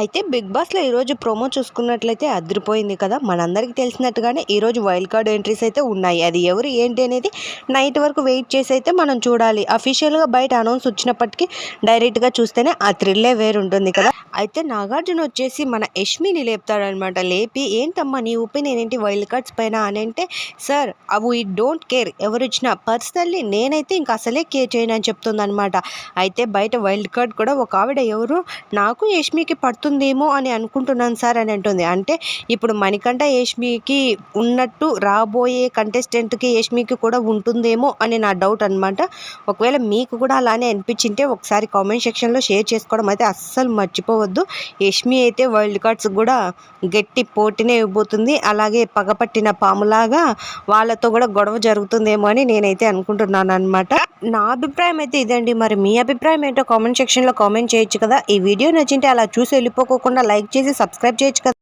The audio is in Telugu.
అయితే బిగ్ బాస్లో ఈరోజు ప్రోమో చూసుకున్నట్లయితే అదిరిపోయింది కదా. మనందరికీ తెలిసినట్టుగానే ఈరోజు వైల్డ్ కార్డ్ ఎంట్రీస్ అయితే ఉన్నాయి. అది ఎవరు ఏంటి అనేది నైట్ వరకు వెయిట్ చేసి అయితే మనం చూడాలి. అఫీషియల్గా బయట అనౌన్స్ వచ్చినప్పటికీ డైరెక్ట్గా చూస్తేనే ఆ థ్రిల్లే వేరు ఉంటుంది కదా. అయితే నాగార్జున వచ్చేసి మన యష్మిని లేపుతాడనమాట లేపి ఏంటమ్మా నీ ఒపీనియన్ ఏంటి? వైల్డ్ కార్డ్స్ పైన? అని అంటే సార్ అవి ఈ డోంట్ కేర్. ఎవరు ఇచ్చినా పర్సనల్లీ నేనైతే ఇంకా అసలే కేర్ చేయను అని చెప్తుంది అనమాట అయితే బయట వైల్డ్ కార్డ్ కూడా ఒక ఆవిడ ఎవరు? నాకు యష్మికి పడుతుందేమో అని అనుకుంటున్నాను సార్ అని అంటుంది. అంటే ఇప్పుడు మణికంఠ యష్మికి ఉన్నట్టు రాబోయే కంటెస్టెంట్కి యష్మికి కూడా ఉంటుందేమో అని నా డౌట్ అనమాట ఒకవేళ మీకు కూడా అలానే అనిపించింటే ఒకసారి కామెంట్ సెక్షన్లో షేర్ చేసుకోవడం అయితే అస్సలు మర్చిపోవద్దు. యష్మి అయితే వైల్డ్ కార్డ్స్ కూడా గట్టి పోటీనే ఇవ్వబోతుంది. అలాగే పగపట్టిన పాములాగా వాళ్ళతో కూడా గొడవ జరుగుతుందేమో అని నేనైతే అనుకుంటున్నాను అనమాట నా అభిప్రాయం అయితే ఇదండి. మరి మీ అభిప్రాయం ఏంటో కామెంట్ సెక్షన్లో కామెంట్ చేయొచ్చు కదా. ఈ వీడియో నచ్చింటే అలా చూసి వెళ్ళిపోకోకుండా లైక్ చేసి సబ్స్క్రైబ్ చేయొచ్చు కదా.